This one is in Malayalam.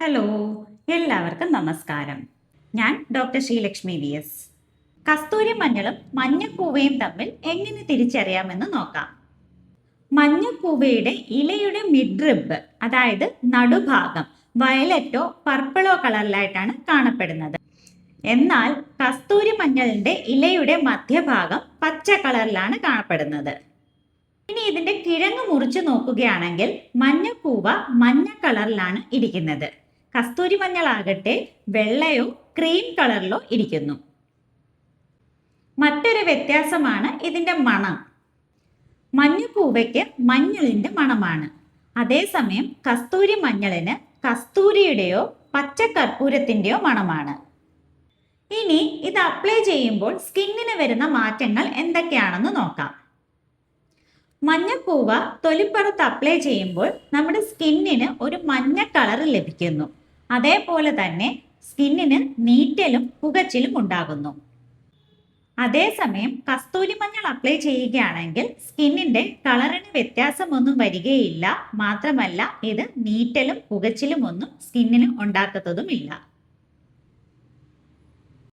ഹലോ എല്ലാവർക്കും നമസ്കാരം. ഞാൻ ഡോക്ടർ ശ്രീലക്ഷ്മി വി എസ് കസ്തൂരി മഞ്ഞളും മഞ്ഞക്കൂവയും തമ്മിൽ എങ്ങനെ തിരിച്ചറിയാമെന്ന് നോക്കാം. മഞ്ഞക്കൂവയുടെ ഇലയുടെ മിഡ്രിബ് അതായത് നടുഭാഗം വയലറ്റോ പർപ്പിളോ കളറിലായിട്ടാണ് കാണപ്പെടുന്നത്. എന്നാൽ കസ്തൂരി മഞ്ഞളിന്റെ ഇലയുടെ മധ്യഭാഗം പച്ച കളറിലാണ് കാണപ്പെടുന്നത്. ഇനി ഇതിന്റെ കിഴങ്ങ് മുറിച്ച് നോക്കുകയാണെങ്കിൽ മഞ്ഞക്കൂവ മഞ്ഞ കളറിലാണ് ഇരിക്കുന്നത്. കസ്തൂരി മഞ്ഞളാകട്ടെ വെള്ളയോ ക്രീം കളറിലോ ഇരിക്കുന്നു. മറ്റൊരു വ്യത്യാസമാണ് ഇതിന്റെ മണം. മഞ്ഞപ്പൂവയ്ക്ക് മഞ്ഞളിന്റെ മണമാണ്. അതേസമയം കസ്തൂരി മഞ്ഞളിന് കസ്തൂരിയുടെയോ പച്ചക്കർപ്പൂരത്തിന്റെയോ മണമാണ്. ഇനി ഇത് അപ്ലൈ ചെയ്യുമ്പോൾ സ്കിന്നിന് വരുന്ന മാറ്റങ്ങൾ എന്തൊക്കെയാണെന്ന് നോക്കാം. മഞ്ഞപ്പൂവ തൊലിപ്പുറത്ത് അപ്ലൈ ചെയ്യുമ്പോൾ നമ്മുടെ സ്കിന്നിന് ഒരു മഞ്ഞ കളർ ലഭിക്കുന്നു. അതേപോലെ തന്നെ സ്കിന്നിന് നീറ്റലും പുകച്ചിലും ഉണ്ടാകുന്നു. അതേസമയം കസ്തൂരിമഞ്ഞൾ അപ്ലൈ ചെയ്യുകയാണെങ്കിൽ സ്കിന്നിന്റെ കളറിന് വ്യത്യാസമൊന്നും വരികയില്ല. മാത്രമല്ല ഇത് നീറ്റലും പുകച്ചിലും ഒന്നും സ്കിന്നിന് ഉണ്ടാക്കത്തതുമില്ല.